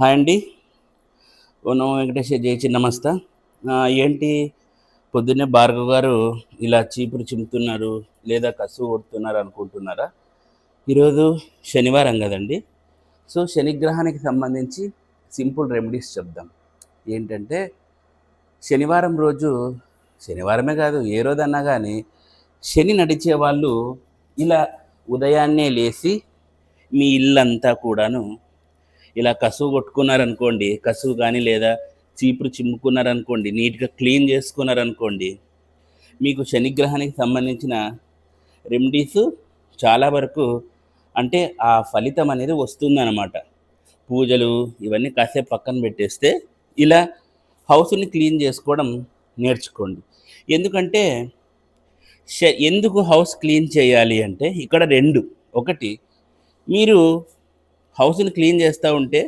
Hi అండి. ఓ వెంకటేశ్వర జయచి నమస్తే. ఏంటి? పొద్దున్నే భార్గవ్ గారు ఇలా చీపురు చిమ్ముతున్నారు లేదా కసువు కొడుతున్నారు అనుకుంటున్నారా? ఈరోజు శనివారం కదండి. సో శనిగ్రహానికి సంబంధించి సింపుల్ రెమెడీస్ చెప్దాం. ఏంటంటే శనివారం రోజు శనివారమే కాదు ఏ రోజన్నా కానీ శని నడిచే వాళ్ళు ఇలా ఉదయాన్నే లేచి మీ ఇల్లంతా కూడాను ఇలా కసువు కొట్టుకున్నారనుకోండి కసువు కానీ లేదా చీపురు చిమ్ముకున్నారనుకోండి నీట్గా క్లీన్ చేసుకున్నారనుకోండి మీకు శనిగ్రహానికి సంబంధించిన రెమెడీస్ చాలా వరకు అంటే ఆ ఫలితం అనేది వస్తుందన్నమాట. పూజలు ఇవన్నీ కాసేపు పక్కన పెట్టేస్తే ఇలా హౌస్ని క్లీన్ చేసుకోవడం నేర్చుకోండి. ఎందుకంటే శ- ఎందుకు హౌస్ క్లీన్ చేయాలి అంటే ఇక్కడ రెండు. ఒకటి మీరు హౌస్ని క్లీన్ చేస్తూ ఉంటే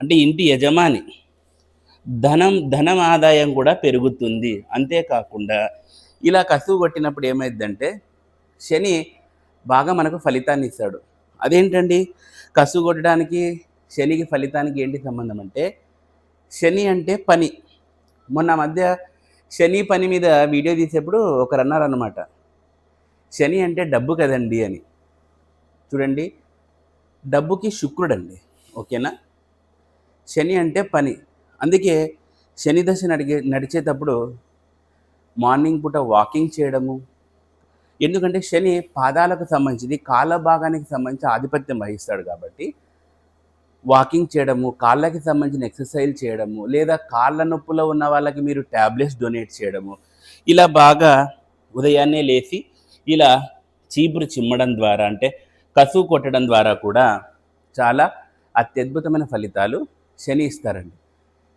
అంటే ఇంటి యజమాని ధనం ధనం ఆదాయం కూడా పెరుగుతుంది. అంతేకాకుండా ఇలా కసువు కొట్టినప్పుడు ఏమైందంటే శని బాగా మనకు ఫలితాన్ని ఇస్తాడు. అదేంటండి? కసువు కొట్టడానికి శనికి ఫలితానికి ఏంటి సంబంధం అంటే శని అంటే పని. మొన్న మధ్య శని పని మీద వీడియో తీసేప్పుడు ఒకరు అన్నారు శని అంటే డబ్బు కదండి అని. చూడండి. డబ్బుకి శుక్రుడండి ఓకేనా? శని అంటే పని. అందుకే శని దశ నడిగే నడిచేటప్పుడు మార్నింగ్ పూట వాకింగ్ చేయడము. ఎందుకంటే శని పాదాలకు సంబంధించి కాళ్ళ భాగానికి సంబంధించి ఆధిపత్యం వహిస్తాడు కాబట్టి వాకింగ్ చేయడము కాళ్ళకి సంబంధించిన ఎక్సర్సైజ్ చేయడము లేదా కాళ్ళ నొప్పులో ఉన్న వాళ్ళకి మీరు ట్యాబ్లెట్స్ డొనేట్ చేయడము. ఇలా బాగా ఉదయాన్నే లేచి ఇలా చీపురు చిమ్మడం ద్వారా అంటే కసువు కొట్టడం ద్వారా కూడా చాలా అత్యద్భుతమైన ఫలితాలు శని ఇస్తారండి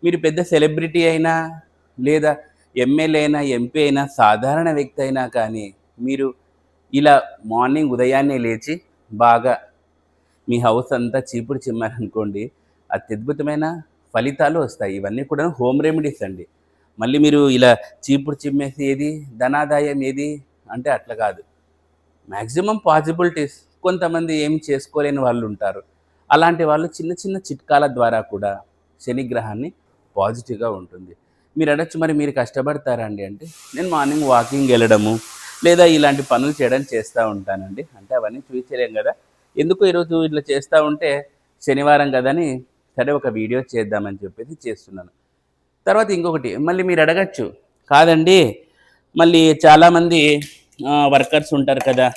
మీరు పెద్ద సెలబ్రిటీ అయినా లేదా ఎమ్మెల్యే అయినా ఎంపీ అయినా సాధారణ వ్యక్తి అయినా కానీ మీరు ఇలా మార్నింగ్ ఉదయాన్నే లేచి బాగా మీ హౌస్ అంతా చీపురు చిమ్మారనుకోండి అత్యద్భుతమైన ఫలితాలు వస్తాయి. ఇవన్నీ కూడా హోమ్ రెమెడీస్ అండి. మళ్ళీ మీరు ఇలా చీపురు చిమ్మేసి ఏది ధనాదాయం ఏది అంటే అట్లా కాదు. మ్యాక్సిమం పాసిబిలిటీస్ కొంతమంది ఏం చేసుకోలేని వాళ్ళు ఉంటారు అలాంటి వాళ్ళు చిన్న చిన్న చిట్కాల ద్వారా కూడా శనిగ్రహాన్ని పాజిటివ్గా ఉంటుంది. మీరు అడగచ్చు మరి మీరు కష్టపడతారా అండి అంటే నేను మార్నింగ్ వాకింగ్ వెళ్ళడము లేదా ఇలాంటి పనులు చేయడం చేస్తూ ఉంటానండి. అంటే అవన్నీ చూపించలేం కదా. ఎందుకు ఈరోజు ఇట్లా చేస్తూ ఉంటే శనివారం కదని సరే ఒక వీడియో చేద్దామని చెప్పేసి చేస్తున్నాను. తర్వాత ఇంకొకటి మళ్ళీ మీరు అడగచ్చు. కాదండి మళ్ళీ చాలామంది వర్కర్స్ ఉంటారు కదా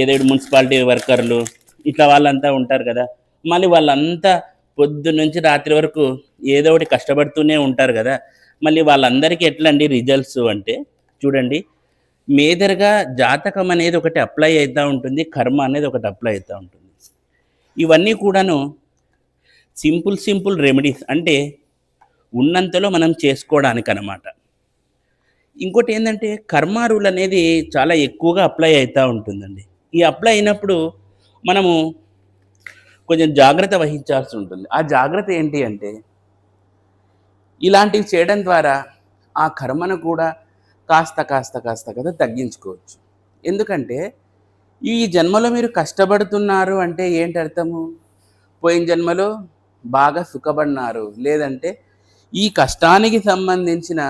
ఏదేడు మున్సిపాలిటీ వర్కర్లు ఇట్లా వాళ్ళంతా ఉంటారు కదా. మళ్ళీ వాళ్ళంతా పొద్దు నుంచి రాత్రి వరకు ఏదో ఒకటి కష్టపడుతూనే ఉంటారు కదా. మళ్ళీ వాళ్ళందరికీ ఎట్లా అండి రిజల్ట్స్ అంటే చూడండి మేదర్గా జాతకం అనేది ఒకటి అప్లై అవుతూ ఉంటుంది కర్మ అనేది ఒకటి అప్లై అవుతూ ఉంటుంది. ఇవన్నీ కూడాను సింపుల్ సింపుల్ రెమెడీస్ అంటే ఉన్నంతలో మనం చేసుకోవడానికి అనమాట ఇంకోటి ఏంటంటే కర్మ రూల్ అనేది చాలా ఎక్కువగా అప్లై అవుతూ ఉంటుందండి. ఈ అప్లై అయినప్పుడు మనము కొంచెం జాగ్రత్త వహించాల్సి ఉంటుంది. ఆ జాగ్రత్త ఏంటి అంటే ఇలాంటివి చేయడం ద్వారా ఆ కర్మను కూడా కాస్త కాస్త కాస్త కదా తగ్గించుకోవచ్చు. ఎందుకంటే ఈ జన్మలో మీరు కష్టపడుతున్నారు అంటే ఏంటి అర్థము? పోయిన జన్మలో బాగా సుఖపడినారు. లేదంటే ఈ కష్టానికి సంబంధించిన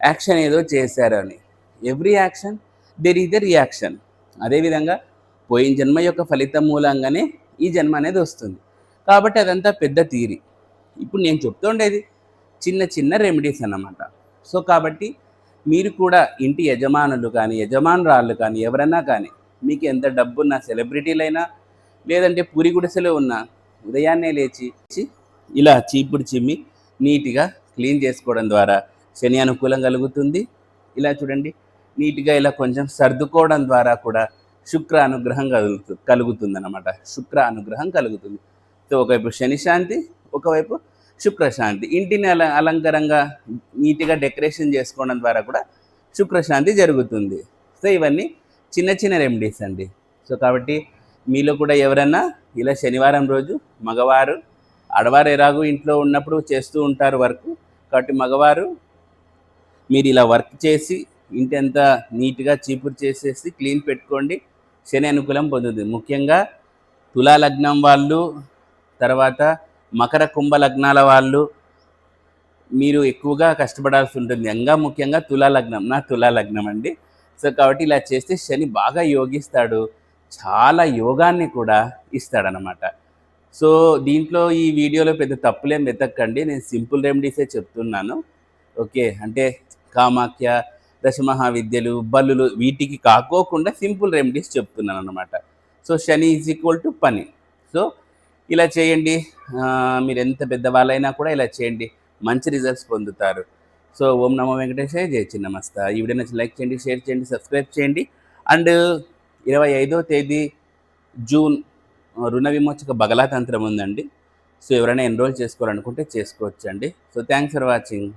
యాక్షన్ ఏదో చేశారని. Every action there is the reaction. అదేవిధంగా పోయిన జన్మ యొక్క ఫలితం మూలంగానే ఈ జన్మ అనేది వస్తుంది. కాబట్టి అదంతా పెద్ద తీరి. ఇప్పుడు నేను చెప్తుండేది చిన్న చిన్న రెమెడీస్ అన్నమాట. సో కాబట్టి మీరు కూడా ఇంటి యజమానులు కానీ యజమానురాళ్ళు కానీ ఎవరైనా కానీ మీకు ఎంత డబ్బున్నా సెలబ్రిటీలైనా లేదంటే పూరి గుడిసెలో ఉన్న ఉదయాన్నే లేచి ఇలా చీపుడు చిమ్మి నీట్గా క్లీన్ చేసుకోవడం ద్వారా శని అనుకూలం కలుగుతుంది. ఇలా చూడండి నీట్గా ఇలా కొంచెం సర్దుకోవడం ద్వారా కూడా శుక్ర అనుగ్రహం కలుగుతు కలుగుతుంది అనమాట శుక్ర అనుగ్రహం కలుగుతుంది. సో ఒకవైపు శని శాంతి ఒకవైపు శుక్రశాంతి ఇంటిని అల అలంకారంగా నీట్గా డెకరేషన్ చేసుకోవడం ద్వారా కూడా శుక్రశాంతి జరుగుతుంది. సో ఇవన్నీ చిన్న చిన్న రెమెడీస్ అండి. సో కాబట్టి మీలో కూడా ఎవరన్నా ఇలా శనివారం రోజు మగవారు ఆడవారు ఎలాగో ఇంట్లో ఉన్నప్పుడు చేస్తూ ఉంటారు వర్క్ కాబట్టి మగవారు మీరు ఇలా వర్క్ చేసి ఇంటి అంతా నీట్గా చీపురు చేసేసి క్లీన్ పెట్టుకోండి. శని అనుకూలం పొందుతుంది. ముఖ్యంగా తులాలగ్నం వాళ్ళు తర్వాత మకర కుంభ లగ్నాల వాళ్ళు మీరు ఎక్కువగా కష్టపడాల్సి ఉంటుంది. ఇంకా ముఖ్యంగా తులాలగ్నం నా తులా లగ్నం అండి. సో కాబట్టి ఇలా చేస్తే శని బాగా యోగిస్తాడు. చాలా యోగాన్ని కూడా ఇస్తాడనమాట సో దీంట్లో ఈ వీడియోలో పెద్ద తప్పులేం వెతక్కండి నేను సింపుల్ రెమెడీసే చెప్తున్నాను. ఓకే అంటే కామాఖ్య దశమహావిద్యలు బల్లులు వీటికి కాకోకుండా సింపుల్ రెమెడీస్ చెప్తున్నాను అనమాట so Shani is equal to పని. సో ఇలా చేయండి. మీరు ఎంత పెద్దవాళ్ళైనా కూడా ఇలా చేయండి. మంచి రిజల్ట్స్ పొందుతారు. సో ఓం నమో వెంకటేశ్వర జయ చిన్నమస్త. ఈ వీడియో నచ్చి లైక్ చేయండి షేర్ చేయండి సబ్స్క్రైబ్ చేయండి. అండ్ ఇరవై ఐదో తేదీ జూన్ రుణ విమోచక బగలాతంత్రం ఉందండి. సో ఎవరైనా ఎన్రోల్ చేసుకోవాలనుకుంటే చేసుకోవచ్చండి. So thanks for watching